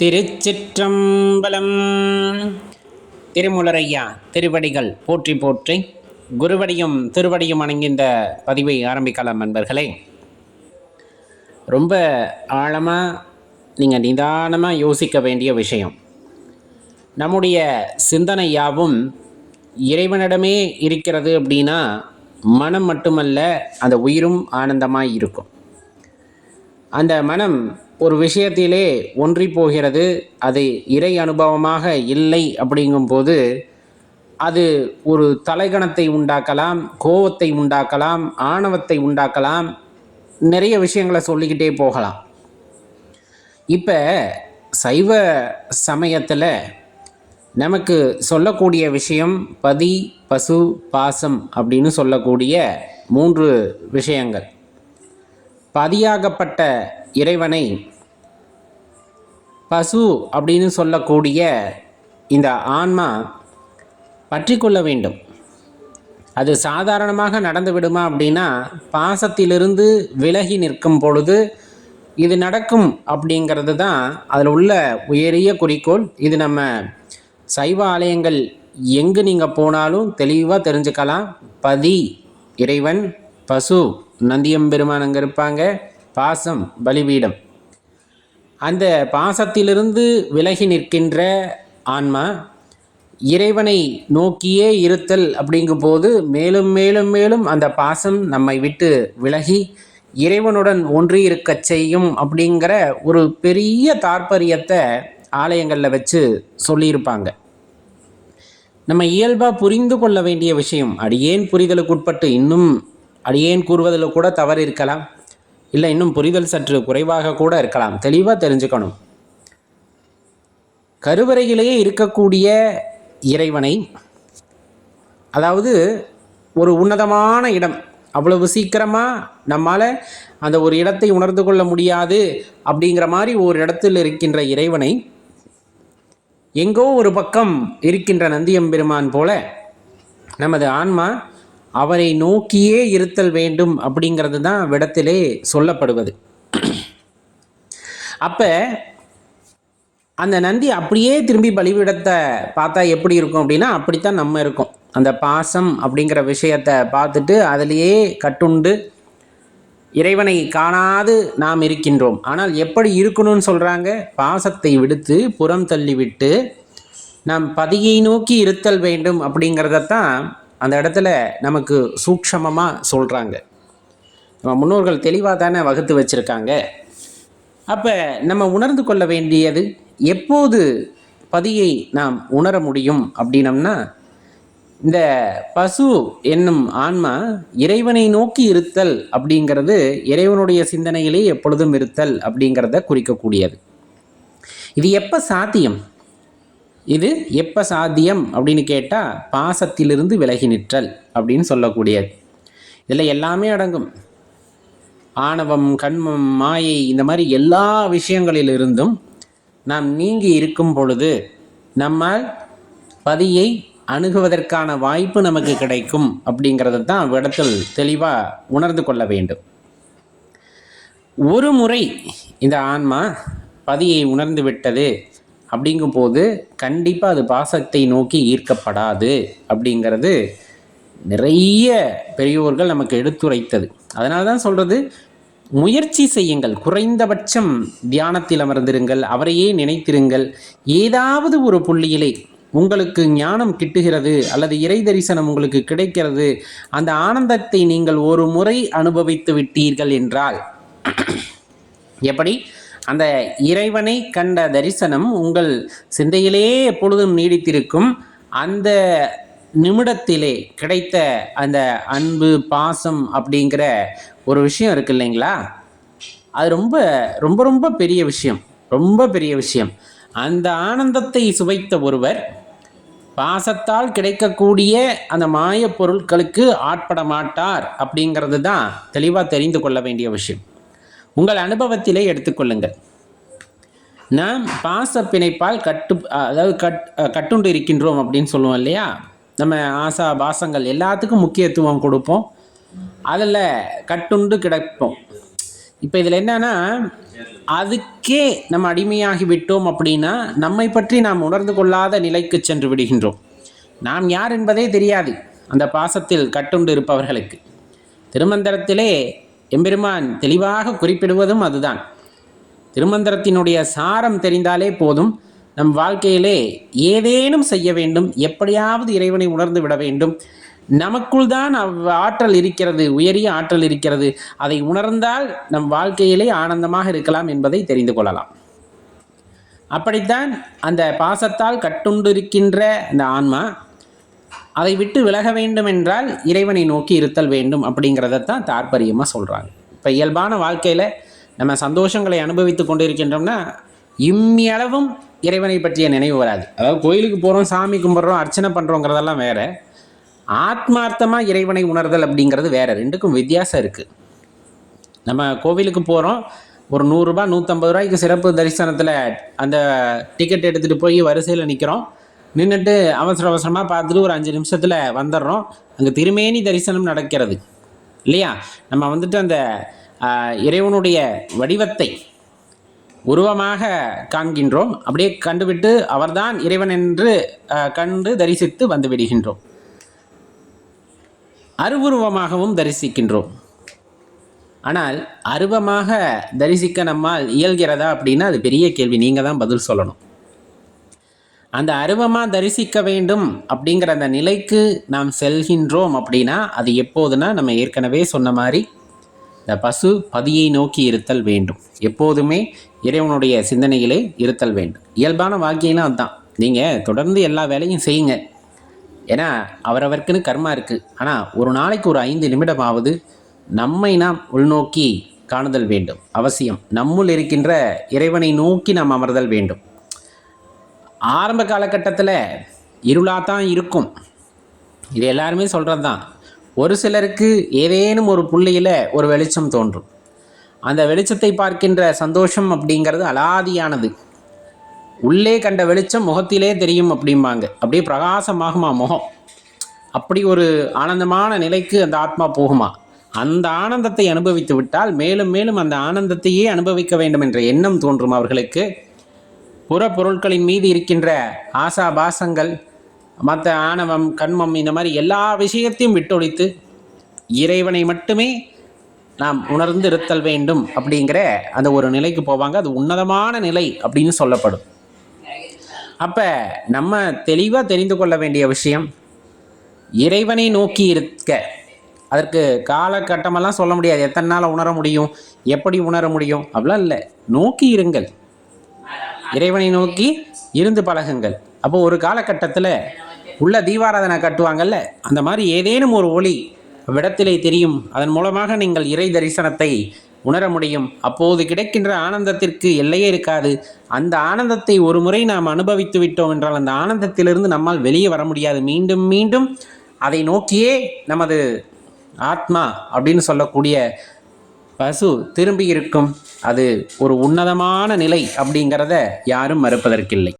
திருச்சிற்றம்பலம். திருமுலரையா திருவடிகள் போற்றி போற்றி குருவடியும் திருவடியும் அணங்கின்ற பதிவை ஆரம்பிக்கலாம் நண்பர்களே. ரொம்ப ஆழமாக நீங்கள் நிதானமாக யோசிக்க வேண்டிய விஷயம். நம்முடைய சிந்தனை யாவும் இறைவனிடமே இருக்கிறது அப்படின்னா மனம் மட்டுமல்ல அந்த உயிரும் ஆனந்தமாக இருக்கும். அந்த மனம் ஒரு விஷயத்திலே ஒன்றி போகிறது அது இறை அனுபவமாக இல்லை அப்படிங்கும்போது அது ஒரு தலைகணத்தை உண்டாக்கலாம் கோபத்தை உண்டாக்கலாம் ஆணவத்தை உண்டாக்கலாம் நிறைய விஷயங்களை சொல்லிக்கிட்டே போகலாம். இப்போ சைவ சமயத்தில் நமக்கு சொல்லக்கூடிய விஷயம் பதி பசு பாசம் அப்படின்னு சொல்லக்கூடிய மூன்று விஷயங்கள். பதியாகப்பட்ட இறைவனை பசு அப்படின்னு சொல்லக்கூடிய இந்த ஆன்மா பற்றி கொள்ள வேண்டும். அது சாதாரணமாக நடந்து விடுமா அப்படின்னா பாசத்திலிருந்து விலகி நிற்கும் பொழுது இது நடக்கும் அப்படிங்கிறது தான் அதில் உள்ள உயரிய குறிக்கோள். இது நம்ம சைவ ஆலயங்கள் எங்கு நீங்கள் போனாலும் தெளிவாக தெரிஞ்சுக்கலாம். பதி இறைவன் பசு நந்தியம்பெருமான் அங்கே இருப்பாங்க. பாசம் பலிபீடம். அந்த பாசத்திலிருந்து விலகி நிற்கின்ற ஆன்மா இறைவனை நோக்கியே இருத்தல் அப்படிங்கும்போது மேலும் மேலும் மேலும் அந்த பாசம் நம்மை விட்டு விலகி இறைவனுடன் ஒன்றி இருக்கச் செய்யும் அப்படிங்கிற ஒரு பெரிய தாற்பயத்தை ஆலயங்களில் வச்சு சொல்லியிருப்பாங்க. நம்ம இயல்பாக புரிந்து கொள்ள வேண்டிய விஷயம் அடியேன் புரிதலுக்கு உட்பட்டு இன்னும் அடியேன் கூறுவதில் கூட தவறு இருக்கலாம். இல்லை இன்னும் புரிதல் சற்று குறைவாக கூட இருக்கலாம். தெளிவாக தெரிஞ்சுக்கணும். கருவறையிலேயே இருக்கக்கூடிய இறைவனை அதாவது ஒரு உன்னதமான இடம். அவ்வளவு சீக்கிரமாக நம்மால் அந்த ஒரு இடத்தை உணர்ந்து கொள்ள முடியாது அப்படிங்கிற மாதிரி ஒரு இடத்தில் இருக்கின்ற இறைவனை எங்கோ ஒரு பக்கம் இருக்கின்ற நந்தியம்பெருமான் போல நமது ஆன்மா அவரை நோக்கியே இருத்தல் வேண்டும் அப்படிங்கிறது தான் விடத்திலே சொல்லப்படுவது. அப்போ அந்த நந்தி அப்படியே திரும்பி பலிவிடத்தை பார்த்தா எப்படி இருக்கும் அப்படின்னா அப்படித்தான் நம்ம இருக்கோம். அந்த பாசம் அப்படிங்கிற விஷயத்தை பார்த்துட்டு அதிலேயே கட்டுண்டு இறைவனை காணாது நாம் இருக்கின்றோம். ஆனால் எப்படி இருக்கணும்னு சொல்கிறாங்க பாசத்தை விடுத்து புறம் தள்ளிவிட்டு நாம் பதியை நோக்கி இருத்தல் வேண்டும் அப்படிங்கிறதத்தான் அந்த இடத்துல நமக்கு சூக்ஷமமாக சொல்கிறாங்க நம்ம முன்னோர்கள் தெளிவாக தானே வகுத்து வச்சுருக்காங்க. அப்போ நம்ம உணர்ந்து கொள்ள வேண்டியது எப்போது பதியை நாம் உணர முடியும் அப்படின்னம்னா இந்த பசு என்னும் ஆன்மா இறைவனை நோக்கி இருத்தல் அப்படிங்கிறது இறைவனுடைய சிந்தனையிலே எப்பொழுதும் இருத்தல் அப்படிங்கிறத குறிக்கக்கூடியது. இது எப்போ சாத்தியம்? இது எப்போ சாத்தியம் அப்படின்னு கேட்டால் பாசத்திலிருந்து விலகி நிற்றல் அப்படின்னு சொல்லக்கூடியது. இதில் எல்லாமே அடங்கும். ஆணவம் கண்மம் மாயை இந்த மாதிரி எல்லா விஷயங்களிலிருந்தும் நாம் நீங்கி இருக்கும் பொழுது நம்மால் பதியை அணுகுவதற்கான வாய்ப்பு நமக்கு கிடைக்கும் அப்படிங்கிறத தான் விடத்தில் தெளிவாக உணர்ந்து கொள்ள வேண்டும். ஒரு முறை இந்த ஆன்மா பதியை உணர்ந்து விட்டது அப்படிங்கும்போது கண்டிப்பாக அது பாசத்தை நோக்கி ஈர்க்கப்படாது அப்படிங்கிறது நிறைய பெரியோர்கள் நமக்கு எடுத்துரைத்தது. அதனால தான் சொல்கிறது முயற்சி செய்யுங்கள் குறைந்தபட்சம் தியானத்தில் அமர்ந்திருங்கள் அவரையே நினைத்திருங்கள். ஏதாவது ஒரு புள்ளியிலே உங்களுக்கு ஞானம் கிட்டுகிறது அல்லது இறை தரிசனம் உங்களுக்கு கிடைக்கிறது அந்த ஆனந்தத்தை நீங்கள் ஒரு முறை அனுபவித்து விட்டீர்கள் என்றால் எப்படி? அந்த இறைவனை கண்ட தரிசனம் உங்கள் சிந்தையிலே எப்பொழுதும் நீடித்திருக்கும். அந்த நிமிடத்திலே கிடைத்த அந்த அன்பு பாசம் அப்படிங்கிற ஒரு விஷயம் இருக்கு இல்லைங்களா? அது ரொம்ப ரொம்ப ரொம்ப பெரிய விஷயம். ரொம்ப பெரிய விஷயம். அந்த ஆனந்தத்தை சுவைத்த ஒருவர் பாசத்தால் கிடைக்கக்கூடிய அந்த மாய பொருட்களுக்கு ஆட்பட மாட்டார் அப்படிங்கிறது தான் தெளிவாக தெரிந்து கொள்ள வேண்டிய விஷயம். உங்கள் அனுபவத்திலே எடுத்துக்கொள்ளுங்கள். நாம் பாச பிணைப்பால் கட்டு அதாவது கட் கட்டுண்டு இருக்கின்றோம் அப்படின்னு சொல்லுவோம் இல்லையா? நம்ம ஆசா பாசங்கள் எல்லாத்துக்கும் முக்கியத்துவம் கொடுப்போம். அதில் கட்டுண்டு கிடப்போம். இப்போ இதில் என்னன்னா அதுக்கே நம்ம அடிமையாகி விட்டோம் அப்படின்னா நம்மை பற்றி நாம் உணர்ந்து கொள்ளாத நிலைக்கு சென்று விடுகின்றோம். நாம் யார் என்பதே தெரியாது அந்த பாசத்தில் கட்டுண்டு இருப்பவர்களுக்கு. திருமந்திரத்திலே எம்பெருமான் தெளிவாக குறிப்பிடுவதும் அதுதான். திருமந்திரத்தினுடைய சாரம் தெரிந்தாலே போதும். நம் வாழ்க்கையிலே ஏதேனும் செய்ய வேண்டும். எப்படியாவது இறைவனை உணர்ந்து விட வேண்டும். நமக்குள் தான் அவ் ஆற்றல் இருக்கிறது உயரிய ஆற்றல் இருக்கிறது. அதை உணர்ந்தால் நம் வாழ்க்கையிலே ஆனந்தமாக இருக்கலாம் என்பதை தெரிந்து கொள்ளலாம். அப்படித்தான் அந்த பாசத்தால் கட்டுண்டிருக்கின்ற அந்த ஆன்மா அதை விட்டு விலக வேண்டும் என்றால் இறைவனை நோக்கி இருத்தல் வேண்டும் அப்படிங்கிறதத்தான் தாற்பயமாக சொல்கிறாங்க இப்போ இயல்பான வாழ்க்கையில் நம்ம சந்தோஷங்களை அனுபவித்து கொண்டு இருக்கின்றோம்னா இம்மியளவும் இறைவனை பற்றிய நினைவு வராது. அதாவது கோயிலுக்கு போகிறோம் சாமி கும்பிட்றோம் அர்ச்சனை பண்ணுறோங்கிறதெல்லாம் வேறு. ஆத்மார்த்தமாக இறைவனை உணர்தல் அப்படிங்கிறது வேற. ரெண்டுக்கும் வித்தியாசம் இருக்குது நம்ம கோவிலுக்கு போகிறோம் ஒரு நூறுரூபா நூற்றம்பது ரூபாய்க்கு சிறப்பு தரிசனத்தில் அந்த டிக்கெட் எடுத்துகிட்டு போய் வரிசையில் நிற்கிறோம் நின்றுட்டு அவசர அவசரமாக பார்த்துட்டு ஒரு அஞ்சு நிமிஷத்தில் வந்துடுறோம். அங்கே திருமேனி தரிசனம் நடக்கிறது. இல்லையா? நம்ம வந்துட்டு அந்த இறைவனுடைய வடிவத்தை உருவமாக காண்கின்றோம். அப்படியே கண்டுவிட்டு அவர்தான் இறைவன் என்று கண்டு தரிசித்து வந்து விடுகின்றோம். அருவுருவமாகவும் தரிசிக்கின்றோம். ஆனால் அருவமாக தரிசிக்க நம்மால் இயல்கிறதா அப்படின்னா அது பெரிய கேள்வி. நீங்கள் தான் பதில் சொல்லணும். அந்த அருவமாக தரிசிக்க வேண்டும் அப்படிங்கிற அந்த நிலைக்கு நாம் செல்கின்றோம் அப்படின்னா அது எப்போதுனா நம்ம ஏற்கனவே சொன்ன மாதிரி இந்த பசு பதியை நோக்கி இருத்தல் வேண்டும். எப்போதுமே இறைவனுடைய சிந்தனையிலே இருத்தல் வேண்டும். இயல்பான வாக்கியம்னா அதுதான். நீங்கள் தொடர்ந்து எல்லா வேலையும் செய்யுங்க. ஏன்னா அவரவருக்குன்னு கர்மா இருக்குது ஆனால் ஒரு நாளைக்கு ஒரு ஐந்து நிமிடமாவது நம்மை நாம் உள்நோக்கி காணுதல் வேண்டும். அவசியம். நம்முள் இருக்கின்ற இறைவனை நோக்கி நாம் அமர்தல் வேண்டும். ஆரம்ப காலகட்டத்தில் இருளாக தான் இருக்கும். இது எல்லாருமே சொல்கிறது தான் ஒரு சிலருக்கு ஏதேனும் ஒரு புள்ளியில் ஒரு வெளிச்சம் தோன்றும். அந்த வெளிச்சத்தை பார்க்கின்ற சந்தோஷம் அப்படிங்கிறது அலாதியானது. உள்ளே கண்ட வெளிச்சம் முகத்திலே தெரியும் அப்படிம்பாங்க. அப்படியே பிரகாசமாகுமா முகம்? அப்படி ஒரு ஆனந்தமான நிலைக்கு அந்த ஆத்மா போகுமா? அந்த ஆனந்தத்தை அனுபவித்து விட்டால் மேலும் மேலும் அந்த ஆனந்தத்தையே அனுபவிக்க வேண்டும் என்ற எண்ணம் தோன்றும் அவர்களுக்கு. புற பொருட்களின் மீது இருக்கின்ற ஆசாபாசங்கள் மற்ற ஆணவம் கண்மம் இந்த மாதிரி எல்லா விஷயத்தையும் விட்டொழித்து இறைவனை மட்டுமே நாம் உணர்ந்து இருத்தல் வேண்டும் அப்படிங்கிற அந்த ஒரு நிலைக்கு போவாங்க. அது உன்னதமான நிலை அப்படின்னு சொல்லப்படும். அப்போ நம்ம தெளிவாக தெரிந்து கொள்ள வேண்டிய விஷயம் இறைவனை நோக்கி இருக்க. அதற்கு காலகட்டமெல்லாம் சொல்ல முடியாது. எத்தனை நாள் உணர முடியும்? எப்படி உணர முடியும்? அப்படிலாம் இல்லை. நோக்கி இருங்கள். இறைவனை நோக்கி இருந்து பழகுங்கள். அப்போ ஒரு காலகட்டத்தில் உள்ள தீபாராதனை கட்டுவாங்கல்ல அந்த மாதிரி ஏதேனும் ஒரு ஒளி விடத்திலே தெரியும். அதன் மூலமாக நீங்கள் இறை தரிசனத்தை உணர முடியும். அப்போது கிடைக்கின்ற ஆனந்தத்திற்கு எல்லையே இருக்காது. அந்த ஆனந்தத்தை ஒரு முறை நாம் அனுபவித்து விட்டோம் என்றால் அந்த ஆனந்தத்திலிருந்து நம்மால் வெளியே வர முடியாது. மீண்டும் மீண்டும் அதை நோக்கியே நமது ஆத்மா அப்படின்னு சொல்லக்கூடிய பசு திரும்பி இருக்கும் அது ஒரு உன்னதமான நிலை அப்படிங்கிறத யாரும் மறுப்பதற்கில்லை.